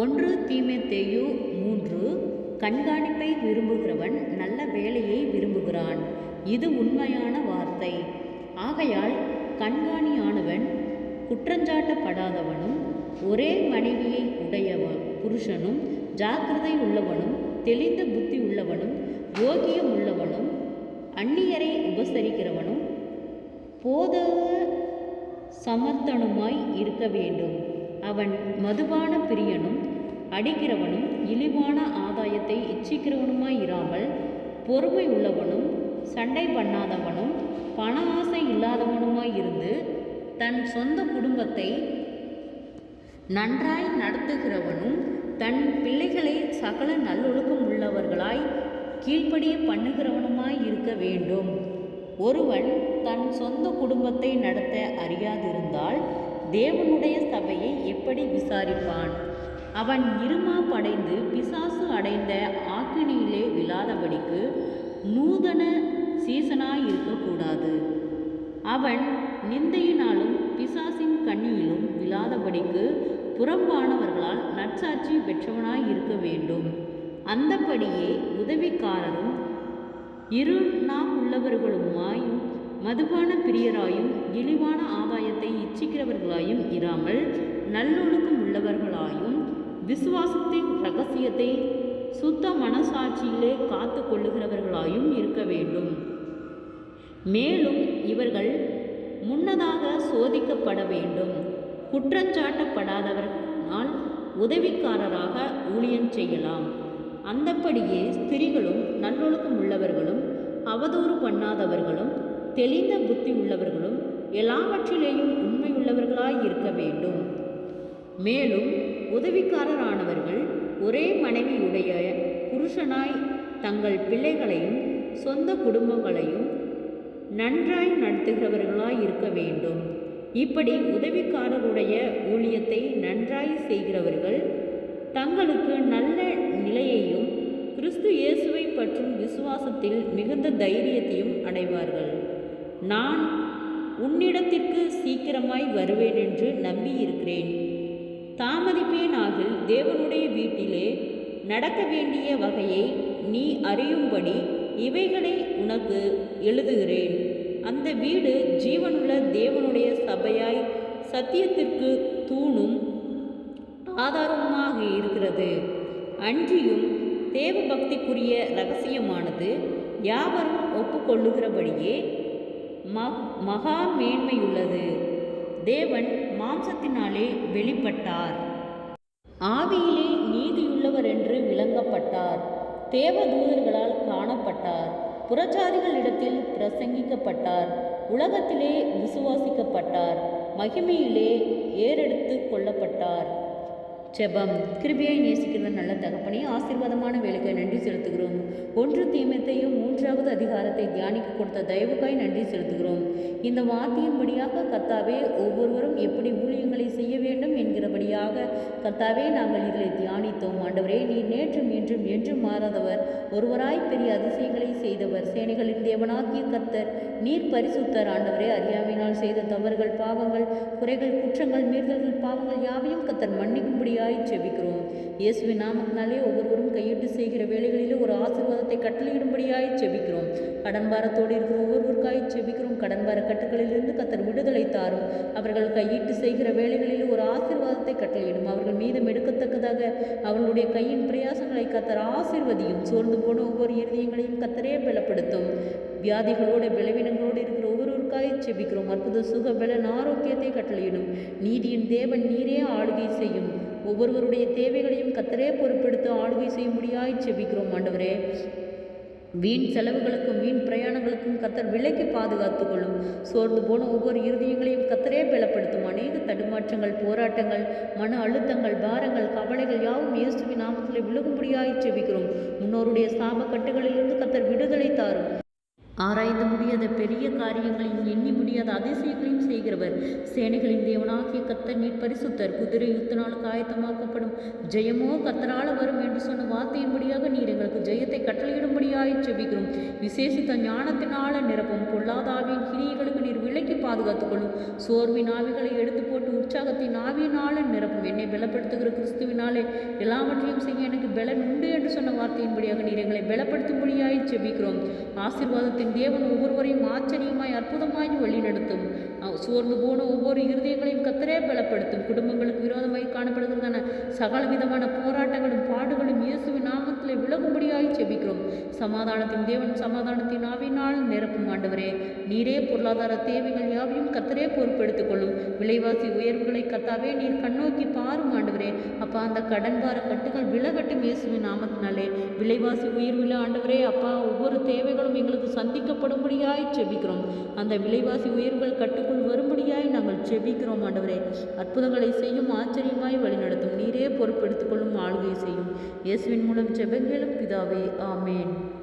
ஒன்று தீமேத்தேயு மூன்று கண்காணிப்பை விரும்புகிறவன் நல்ல வேலையை விரும்புகிறான். இது உண்மையான வார்த்தை. ஆகையால் கண்காணியானவன் குற்றஞ்சாட்டப்படாதவனும் ஒரே மனைவியை உடையவன் புருஷனும் ஜாக்கிரதை உள்ளவனும் தெளிந்த புத்தி உள்ளவனும் யோகியம் உள்ளவனும் அந்நியரை உபசரிக்கிறவனும் போத சமர்த்தனுமாய் இருக்க வேண்டும். அவன் மதுபான பிரியனும் அடிக்கிறவனும் இழிவான ஆதாயத்தை இச்சிக்கிறவனுமாய் இராமல் பொறுமை உள்ளவனும் சண்டை பண்ணாதவனும் பண ஆசை இல்லாதவனுமாய் இருந்து தன் சொந்த குடும்பத்தை நன்றாய் நடத்துகிறவனும் தன் பிள்ளைகளை சகல நல்லொழுக்கம் உள்ளவர்களாய் கீழ்ப்படிய பண்ணுகிறவனுமாய் இருக்க வேண்டும். ஒருவன் தன் சொந்த குடும்பத்தை நடத்த அறியாதிருந்தால் தேவனுடைய சபையை எப்படி விசாரிப்பான்? அவன் இருமா படைந்து பிசாசு அடைந்த ஆக்கினியிலே விழாதபடிக்கு நூதன சீசனாய் இருக்கக்கூடாது அவன் நிந்தையினாலும் பிசாசின் கண்ணியிலும் விழாதபடிக்கு புறம்பானவர்களால் நற்சாட்சி பெற்றவனாய் இருக்க வேண்டும். அந்தபடியே உதவிக்காரரும் இரு உள்ளவர்களுமாயும் மதுபான பிரியராயும் இழிவான ஆதாயத்தை இச்சிக்கிறவர்களாயும் இராமல் நல்லொழுக்கம் உள்ளவர்களாயும் விசுவாசத்தின் ரகசியத்தை சுத்த மனசாட்சியிலே காத்து கொள்ளுகிறவர்களாயும் இருக்க வேண்டும். மேலும் இவர்கள் முன்னதாக சோதிக்கப்பட வேண்டும். குற்றஞ்சாட்டப்படாதவர்களால் உதவிக்காரராக ஊழியம் செய்யலாம். அந்தப்படியே ஸ்திரிகளும் நல்லொழுக்கம் உள்ளவர்களும் அவதூறு பண்ணாதவர்களும் தெளிந்த புத்தி உள்ளவர்களும் எல்லாவற்றிலேயும் உண்மையுள்ளவர்களாய் இருக்க வேண்டும். மேலும் உதவிக்காரரானவர்கள் ஒரே மனைவியுடைய புருஷனாய் தங்கள் பிள்ளைகளையும் சொந்த குடும்பங்களையும் நன்றாய் நடத்துகிறவர்களாய் இருக்க வேண்டும். இப்படி உதவிக்காரருடைய ஊழியத்தை நன்றாய் செய்கிறவர்கள் தங்களுக்கு நல்ல நிலையையும் கிறிஸ்து இயேசுவை பற்றும் விசுவாசத்தில் மிகுந்த தைரியத்தையும் அடைவார்கள். நான் உன்னிடத்திற்கு சீக்கிரமாய் வருவேன் என்று நம்பியிருக்கிறேன். தாமதிப்பேனாகில் தேவனுடைய வீட்டிலே நடக்க வேண்டிய வகையை நீ அறியும்படி இவைகளை உனக்கு எழுதுகிறேன். அந்த வீடு ஜீவனுள்ள தேவனுடைய சபையாய் சத்தியத்திற்கு தூணும் ஆதாரமாக இருக்கிறது. அன்றியும் தேவ பக்திக்குரிய ரகசியமானது யாவரும் ஒப்புக்கொள்ளுகிறபடியே மகா மேன்மையுள்ளது. தேவன் மாம்சத்தினாலே வெளிப்பட்டார். ஆவியிலே நீதியுள்ளவர் என்று விளங்கப்பட்டார். தேவதூதர்களால் காணப்பட்டார். புறச்சாதிகளிடத்தில் பிரசங்கிக்கப்பட்டார். உலகத்திலே விசுவாசிக்கப்பட்டார். மகிமையிலே ஏறெடுத்து கொள்ளப்பட்டார். செபம் கிருபியை நேசிக்கிற நல்ல தகப்பனே ஆசீர்வாதமான வேலைக்கு நன்றி ஒன்று தீமத்தையும் மூன்றாவது அதிகாரத்தை தியானிக்க கொடுத்த தயவுக்காய் நன்றி செலுத்துகிறோம். இந்த வார்த்தையின்படியாக கத்தாவே ஒவ்வொருவரும் எப்படி ஊழியங்களை செய்ய கர்த்தாவே நாங்கள் இதில் தியானித்தோம். ஆண்டவரே நீர் நேற்றும் இன்றும் என்றும் மாறாதவர். ஒருவராய் பெரிய அதிசயங்களை செய்தவர். சேனைகளின் தேவனாகிய கர்த்தர் நீர் பரிசுத்தர். ஆண்டவரே அறியாமையினால் செய்த தவறுகள் பாவங்கள் குறைகள் குற்றங்கள் மீறுதல்கள் பாவங்கள் யாவையும் கர்த்தர் மன்னிக்கும்படியாய் செபிக்கிறோம். இயேசுவின் நாமத்தினாலே ஒவ்வொருவரும் கையிட்டு செய்கிற வேலைகளிலே ஒரு ஆசீர்வாதத்தை கட்டளையிடும்படியாய் செபிக்கிறோம். கடன் பாரத்தோடு இருக்கிற ஒவ்வொருவருக்காய் செபிக்கிறோம். கடன் பார கட்டுகளிலிருந்து கத்தர் விடுதலை தாரும். அவர்கள் கையிட்டு செய்கிற வேலைகளில் ஒரு ஆசீர்வாதத்தை கட்டளையிடும். அவர்கள் மீதம் எடுக்கத்தக்கதாக அவர்களுடைய கையின் பிரயாசங்களை கத்தர் ஆசிர்வதியும். சோர்ந்து போன ஒவ்வொரு இருதயங்களையும் கத்தரே பலப்படுத்தும். வியாதிகளோடு பலவீனங்களோடு இருக்கிற ஒவ்வொருவருக்காய் செபிக்கிறோம். அற்புத சுக பலன் ஆரோக்கியத்தை கட்டளையிடும். நீதியின் தேவன் நீரே ஆளுகை செய்யும். ஒவ்வொருவருடைய தேவைகளையும் கத்தரே பொறுப்பெடுத்து ஆளுகை செய்யும்படியாய் செபிக்கிறோம். ஆண்டவரே வீண் செலவுகளுக்கும் வீண் பிரயாணங்களுக்கும் கத்தர் விலைக்கு பாதுகாத்து கொள்ளும். சோர்ந்து போன ஒவ்வொரு இருதயங்களையும் கத்தரே பலப்படுத்தும். அநேக தடுமாற்றங்கள் போராட்டங்கள் மன அழுத்தங்கள் பாரங்கள் கவலைகள் யாவும் இயேசுவின் நாமத்தில் விழுகும்படியாய் செவிக்கிறோம் முன்னோருடைய சாப கட்டுகளிலிருந்து கத்தர் விடுதலை தாரும். ஆராய்ந்து முடியாத பெரிய காரியங்களையும் எண்ணி முடியாத அதிசயங்களையும் செய்கிறவர். சேனைகளின் தேவனாகிய கத்தர் நீர் பரிசுத்தர். குதிரை யுத்த ஆயத்தமாக்கப்படும். ஜெயமோ கத்தரால வரும் என்று சொன்ன வார்த்தையின்படியாக நீர் எங்களுக்கு ஜெயத்தை கட்டளையிடும்படியாய் செபிக்கிறோம் விசேஷித்த ஞானத்தினால நிரப்பும் பொல்லாதாவின் கிரியைகளுக்கு நீர் விலக்கி பாதுகாத்துக் கொள்ளும். சோர்வின் ஆவிகளை எடுத்து போட்டு உற்சாகத்தின் ஆவியினால நிரப்பும். என்னை பலப்படுத்துகிற கிறிஸ்துவினாலே எல்லாவற்றையும் செய்ய எனக்கு பலன் உண்டு என்று சொன்ன வார்த்தையின்படியாக நீர் எங்களை பலப்படுத்தும்படியாய் செபிக்கிறோம் ஆசீர்வாதத்தின் தேவன் ஒவ்வொருவரையும் ஆச்சரியமாய் அற்புதமாய் வழிநடத்தும். சோர்ந்து போன ஒவ்வொரு இருதயங்களையும் கத்தரே பலப்படுத்தும். குடும்பங்களுக்கு விரோதமாய் காணப்படுகிறதான சகல விதமான போராட்டங்களும் பாடுகளும் இயேசுவின் நாமத்தில் விலகும்படியாய் செபிக்கிறோம் சமாதானத்தின் தேவன் சமாதானத்தின் ஆவினால் நிரப்பும் ஆண்டவரே. நீரே பொருளாதார தேவைகள் யாவையும் கத்தரே பொறுப்பெடுத்துக் கொள்ளும் விலைவாசி உயர்வுகளை கத்தாவே நீர் கண்ணோக்கி பாரும் ஆண்டவரே. அப்பா அந்த கடன் பார கட்டுகள் விலகட்டும் இயேசுவின் நாமத்தினாலே. விலைவாசி உயர்வில் ஆண்டவரே அப்பா ஒவ்வொரு தேவைகளும் எங்களுக்கு சந்திக்கப்படும்படியாய் செபிக்கிறோம். அந்த விலைவாசி உயர்வுகள் கட்டுக்குள் வரும்படியாய் நாங்கள் செபிக்கிறோம் ஆண்டவரே. அற்புதங்களை செய்யும் ஆச்சரியமாய் வழிநடத்தும். நீரே பொறுப்பெடுத்துக் கொள்ளும் ஆளுகை செய்யும். இயேசுவின் மூலம் செபங்களும் பிதாவே ஆமேன்.